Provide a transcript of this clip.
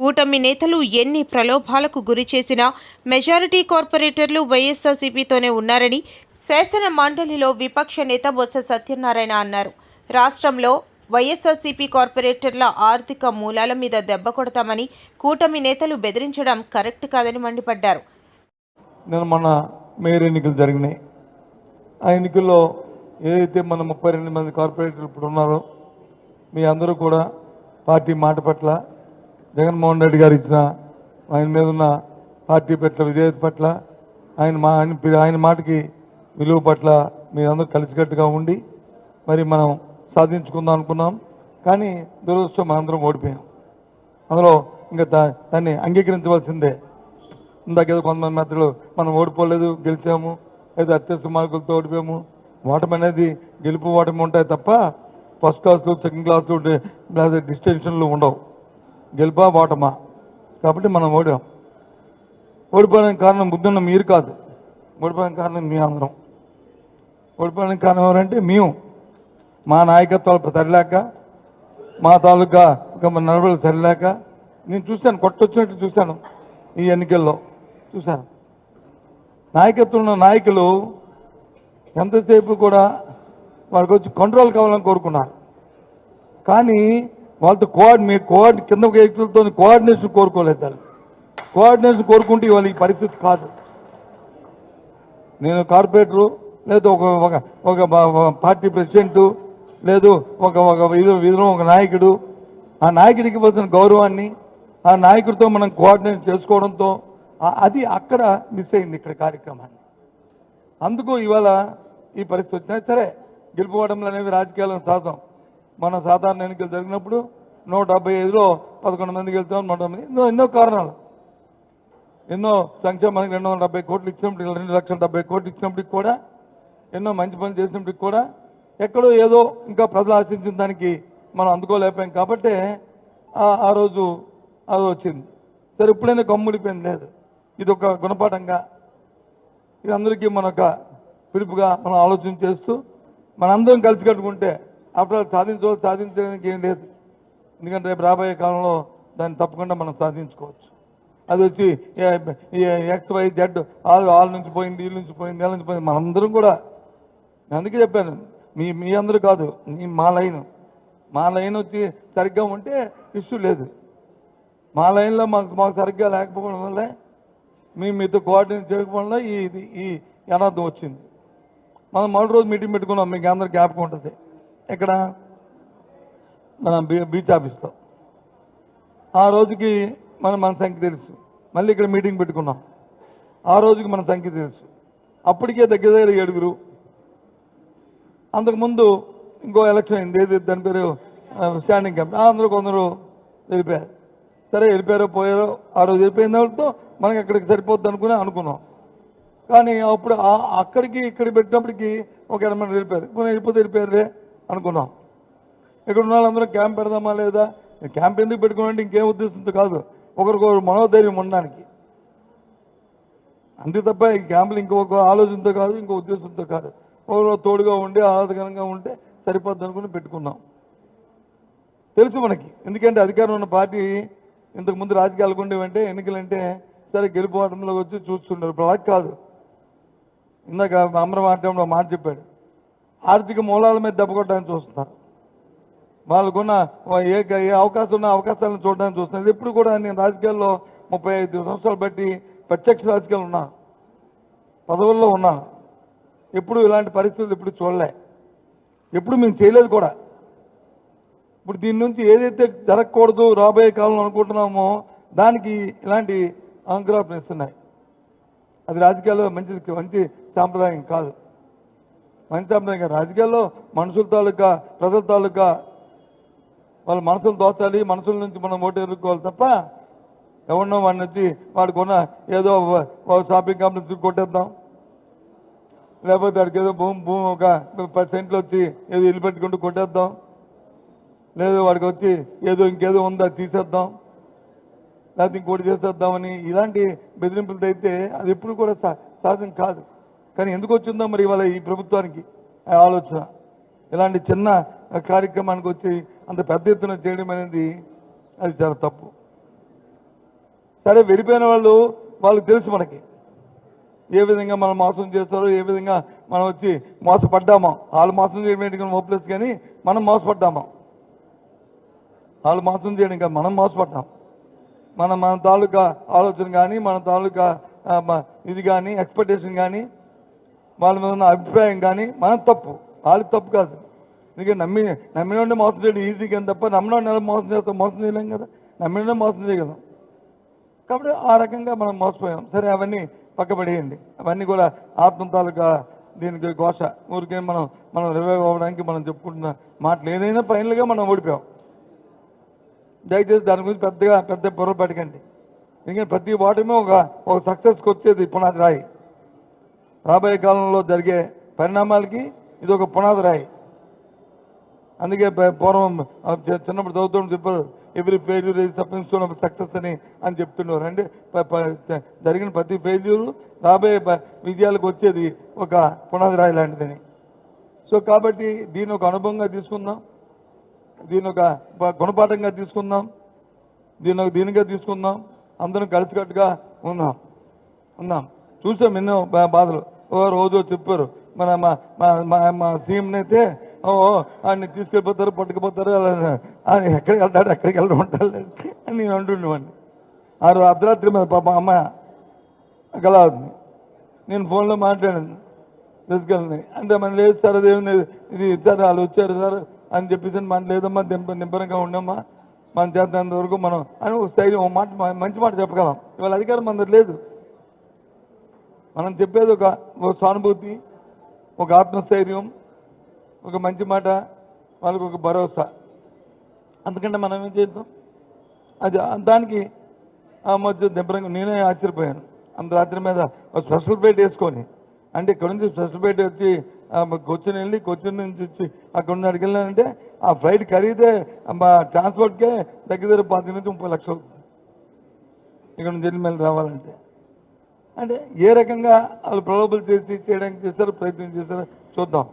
కూటమి నేతలు ఎన్ని ప్రలోభాలకు గురి చేసినా మెజారిటీ కార్పొరేటర్లు వైఎస్ఆర్సీపీతోనే ఉన్నారని శాసన మండలిలో విపక్ష నేత బొత్స సత్యనారాయణ అన్నారు. రాష్ట్రంలో వైఎస్ఆర్సీపీ కార్పొరేటర్ల ఆర్థిక మూలాల మీద దెబ్బ కొడతామని కూటమి నేతలు బెదిరించడం కరెక్ట్ కాదని మండిపడ్డారు. మొన్న మేయర్ ఎన్నికలు జరిగినాయి. ఆ ఎన్నికల్లో ఏదైతే మన ముప్పై రెండు మంది కార్పొరేటర్లు ఇప్పుడు ఉన్నారో మీ అందరూ కూడా పార్టీ మాట పట్ల జగన్మోహన్ రెడ్డి గారు ఇచ్చిన ఆయన మీద ఉన్న పార్టీ పట్ల విధేయత పట్ల ఆయన మా ఆయన ఆయన మాటకి విలువ పట్ల మీరందరూ కలిసికట్టుగా ఉండి మరి మనం సాధించుకుందాం అనుకున్నాం. కానీ దురదృష్టం మనందరం ఓడిపోయాం. అందులో ఇంకా దా- దాన్ని అంగీకరించవలసిందే. ఇందాక ఏదో కొంతమంది మధ్యలో మనం ఓడిపోలేదు గెలిచాము లేదా అత్యవసర మార్కులతో ఓడిపోయాము. ఓటమి అనేది గెలుపు ఓటమి ఉంటాయి తప్ప ఫస్ట్ క్లాస్లు సెకండ్ క్లాస్లు డిస్టెన్షన్లు ఉండవు. గెలుపా ఓటమా కాబట్టి మనం ఓడాం. ఓడిపోవడానికి కారణం బుద్ధున్న మీరు కాదు. ఓడిపోవడానికి కారణం మీ అందరం. ఓడిపోవడానికి కారణం ఎవరంటే మేము. మా నాయకత్వాలు సరిలేక మా తాలూకా ఇంకా మన నడవలు సరిలేక నేను చూశాను కొట్టొచ్చినట్టు చూశాను ఈ ఎన్నికల్లో. చూశాను. నాయకత్వం ఉన్న నాయకులు ఎంతసేపు కూడా వారికి వచ్చి కంట్రోల్ కావాలని కోరుకున్నారు. కానీ వాళ్ళతో కోఆర్డి మీ కోఆర్డి కింద వ్యక్తులతో కోఆర్డినేషన్ కోరుకోలేదు వాళ్ళు కోఆర్డినేషన్ కోరుకుంటే ఇవాళ ఈ పరిస్థితి కాదు. నేను కార్పొరేటరు లేదు ఒక ఒక ఒక పార్టీ ప్రెసిడెంట్ లేదు ఒక ఒక విధు ఒక నాయకుడు. ఆ నాయకుడికి పోతున్న గౌరవాన్ని ఆ నాయకుడితో మనం కోఆర్డినేట్ చేసుకోవడంతో అది అక్కడ మిస్ అయింది ఇక్కడ కార్యక్రమాన్ని. అందుకు ఇవాళ ఈ పరిస్థితి వచ్చినా సరే గెలుపుకోవడంలో అనేవి రాజకీయాలను సాధం మన సాధారణ ఎన్నికలు జరిగినప్పుడు నూట డెబ్బై ఐదులో పదకొండు మంది గెలిచాం నూట మంది ఎన్నో ఎన్నో కారణాలు. ఎన్నో సంక్షేమానికి రెండు వందల డెబ్బై కోట్లు ఇచ్చినప్పటికి రెండు లక్షల డెబ్బై కోట్లు ఇచ్చినప్పటికి కూడా ఎన్నో మంచి పనులు చేసినప్పటికి కూడా ఎక్కడో ఏదో ఇంకా ప్రజలు ఆశించిన దానికి మనం అందుకోలేకపోయాం కాబట్టి ఆ- ఆ రోజు అది వచ్చింది. సరే ఇప్పుడైనా కమ్ముడిపోయింది లేదు. ఇది ఒక గుణపాఠంగా ఇది అందరికీ మన ఒక పిలుపుగా మనం ఆలోచన చేస్తూ మనందరం కలిసి కట్టుకుంటే అప్పుడు అది సాధించవచ్చు సాధించడానికి ఏం లేదు. ఎందుకంటే రేపు రాబోయే కాలంలో దాన్ని తప్పకుండా మనం సాధించుకోవచ్చు. అది వచ్చి X Y Z all all నుంచి పోయింది వీళ్ళ నుంచి పోయింది వీళ్ళ నుంచి పోయింది మనందరం కూడా. నేను అందుకే చెప్పాను మీ మీ అందరూ కాదు మీ మా లైన్. మా లైన్ వచ్చి సరిగ్గా ఉంటే ఇష్యూ లేదు. మా లైన్లో మాకు మాకు సరిగ్గా లేకపోవడం వల్లే మేము మీతో కోఆర్డినేట్ చేయకపోవడం వల్ల ఈ ఇది ఈ అనాథం వచ్చింది. మనం మొదటి రోజు మీటింగ్ పెట్టుకున్నాం మీకు అందరు జ్ఞాపకం ఉంటుంది. ఎక్కడ? మన బీ- బీచ్ ఆఫీస్లో. ఆ రోజుకి మనం మన సంఖ్య తెలుసు. మళ్ళీ ఇక్కడ మీటింగ్ పెట్టుకున్నాం. ఆ రోజుకి మన సంఖ్య తెలుసు. అప్పటికే దగ్గర దగ్గర ఏడుగురు. అంతకుముందు ఇంకో ఎలక్షన్ అయింది. ఏది దాని పేరు స్టాండింగ్ కమిటీ అందరూ కొందరు వెళ్ళిపోయారు. సరే వెళ్ళిపోయారో పోయారో ఆ రోజు వెళ్ళిపోయిన వాళ్ళతో మనకి అక్కడికి సరిపోద్ది అనుకుని అనుకున్నాం. కానీ అప్పుడు అక్కడికి ఇక్కడ పెట్టినప్పటికి ఒక ఎనభై వెళ్ళిపోయారు. కొన్ని వెళ్ళిపోతే వెళ్ళిపోయారులే. అనుకున్నాం. ఇక్కడ ఉన్న వాళ్ళందరూ క్యాంప్ పెడదామా లేదా? క్యాంప్ ఎందుకు పెట్టుకోవాలంటే ఇంకేం ఉద్దేశంతో కాదు. ఒకరికొకరు మనోధైర్యం ఉండడానికి. అంతే తప్ప ఈ క్యాంపులు ఇంకొక ఆలోచనతో కాదు ఇంకో ఉద్దేశంతో కాదు. ఒకరు తోడుగా ఉండి ఆహ్లాదకరంగా ఉంటే సరిపోద్ది అనుకుని పెట్టుకున్నాం. తెలుసు మనకి. ఎందుకంటే అధికారం ఉన్న పార్టీ ఇంతకుముందు రాజకీయాలు ఉండేవంటే ఎన్నికలంటే సరే గెలుపోవడంలో వచ్చి చూస్తుంటారు. ఇప్పుడు అలా కాదు. ఇందాక అమరం మాట్లాడడం మాట చెప్పాడు. ఆర్థిక మూలాల మీద దెబ్బ కొట్టడానికి చూస్తున్నారు. వాళ్ళకున్న ఏ ఏ అవకాశం ఉన్న అవకాశాలను చూడడానికి చూస్తున్నారు. ఎప్పుడు కూడా నేను రాజకీయాల్లో ముప్పై ఐదు సంవత్సరాలు బట్టి ప్రత్యక్ష రాజకీయాలు ఉన్నాను పదవుల్లో ఉన్నాను ఎప్పుడు ఇలాంటి పరిస్థితులు ఎప్పుడు చూడలే. ఎప్పుడు మేము చేయలేదు కూడా. ఇప్పుడు దీని నుంచి ఏదైతే జరగకూడదు రాబోయే కాలంలో అనుకుంటున్నామో దానికి ఇలాంటి అంకురాపణ ఇస్తున్నాయి. అది రాజకీయాల్లో మంచిది మంచి సాంప్రదాయం కాదు. మంచి సాంప్రదాయం రాజకీయాల్లో మనుషుల తాలూకా ప్రజల తాలూకా వాళ్ళ మనసులు దోచాలి మనసుల నుంచి మనం ఓటు ఎదుర్కోవాలి తప్ప ఎవరినో వాడిని వచ్చి వాడికి ఉన్న ఏదో ఒక- షాపింగ్ కాంప్లెక్స్ కొట్టేద్దాం. లేకపోతే వాడికి ఏదో భూమి భూమి ఒక పది సెంట్లు వచ్చి ఏదో ఇల్లు పెట్టుకుంటూ కొట్టేద్దాం. లేదు వాడికి వచ్చి ఏదో ఇంకేదో ఉందా తీసేద్దాం. లేకపోతే ఇంకోటి చేసేద్దామని ఇలాంటి బెదిరింపులతో అయితే అది ఎప్పుడు కూడా సా- కాదు. కానీ ఎందుకు వచ్చిందో మరి ఇవాళ ఈ ప్రభుత్వానికి ఆలోచన. ఇలాంటి చిన్న కార్యక్రమానికి వచ్చి అంత పెద్ద ఎత్తున చేయడం అనేది అది చాలా తప్పు. సరే వెళ్ళిపోయిన వాళ్ళు వాళ్ళకి తెలుసు మనకి. ఏ విధంగా మనం మోసం చేస్తారో ఏ విధంగా మనం వచ్చి మోసపడ్డామో. వాళ్ళు మోసం చేయడం హోప్లెస్ కానీ మనం మోసపడ్డామో. వాళ్ళు మోసం చేయడం కాదు మనం మోసపడ్డాం. మన మన తాలూకా ఆలోచన కానీ మన తాలూకా ఇది కానీ ఎక్స్పెక్టేషన్ కానీ వాళ్ళ మీద ఉన్న అభిప్రాయం కానీ మనం తప్పు. వాళ్ళు తప్పు కాదు. ఎందుకంటే నమ్మి నమ్మినోడిని మోసం చేయడం ఈజీ కానీ తప్ప నమ్మినోడిని ఎలా మోసం చేస్తాం? మోసం చేయలేం కదా. నమ్మినోడిని మోసం చేయగలం. కాబట్టి ఆ రకంగా మనం మోసపోయాం. సరే అవన్నీ పక్కపడేయండి. అవన్నీ కూడా ఆత్మ తాలూకా దీనికి ఘోష. ఊరికే మనం మనం రివైవ్ అవ్వడానికి మనం చెప్పుకుంటున్న మాటలు ఏదైనా ఫైనల్గా మనం ఓడిపోయాం. దయచేసి దాని గురించి పెద్దగా పెద్ద బుర్ర ఎందుకంటే ప్రతి ఓటమి ఒక ఒక సక్సెస్కి వచ్చేది పునాది రాయి. రాబోయే కాలంలో జరిగే పరిణామాలకి ఇది ఒక పునాది రాయి. అందుకే ప- పూర్వం చి- చిన్నప్పుడు చదువుతూ చెప్పారు ఎవ్రీ ఫెయిల్యూర్ ఇది సప్పింగ్ సక్సెస్ అని అని చెప్తున్నారు అంటే జరిగిన ప్రతి ఫెయిల్యూర్ రాబోయే విజయాలకు వచ్చేది ఒక పునాది రాయి లాంటిదని. సో కాబట్టి దీని ఒక అనుభవంగా తీసుకుందాం. దీని ఒక గుణపాఠంగా తీసుకుందాం. దీని ఒక దీనిగా తీసుకుందాం. అందరం కలిసికట్టుగా ఉందాం. ఉందాం. చూసాం ఎన్నో బా- బాధలు. ఓ రోజు చెప్పారు. మన మా మా మా మా సీఎంని అయితే ఓ ఆయన్ని తీసుకెళ్ళిపోతారు పట్టుకుపోతారు అలా ఆయన ఎక్కడికి వెళ్తాడు ఎక్కడికి వెళ్ళడం ఉంటాడు అని నేను అంటుండేవాడిని ఆ రోజు అర్ధరాత్రి మీద పాప అమ్మ కలవుతుంది నేను ఫోన్లో మాట్లాడాను. తీసుకెళ్ళింది. అంటే మన లేదు సార్ అదేముంది ఇది సార్ వాళ్ళు వచ్చారు సార్ అని చెప్పేసి మన లేదమ్మా దింప నింపరంగా ఉండమ్మా. మనం చేద్దాంత వరకు మనం అని ఒక స్థైర్యం ఒక మాట మంచి మాట చెప్పగలం. ఇవాళ అధికారం మన లేదు. మనం చెప్పేది ఒక సానుభూతి ఒక ఆత్మస్థైర్యం ఒక మంచి మాట వాళ్ళకు ఒక భరోసా. అందుకంటే మనం ఏం చేద్దాం? అది దానికి ఆ మధ్య దెబ్బరంగా నేనే ఆశ్చర్యపోయాను. అంత రాత్రి మీద ఒక స్పెషల్ ప్లేట్ వేసుకొని అంటే ఇక్కడ నుంచి స్పెషల్ ప్లేట్ వచ్చి ఆ, కొచ్చిన్ వెళ్ళి కొచ్చిన్ నుంచి వచ్చి అక్కడ ఉన్న అడిగి వెళ్ళానంటే ఆ ఫ్లైట్ ఖరీదే మా ట్రాన్స్పోర్ట్కే దగ్గర దగ్గర పది నుంచి ముప్పై లక్షలు అవుతుంది. ఇక్కడ నుంచి వెళ్ళి మళ్ళీ రావాలంటే. అంటే ఏ రకంగా వాళ్ళు ప్రలోభలు చేసి చేయడానికి చేస్తారో ప్రయత్నం చేస్తారో చూద్దాం.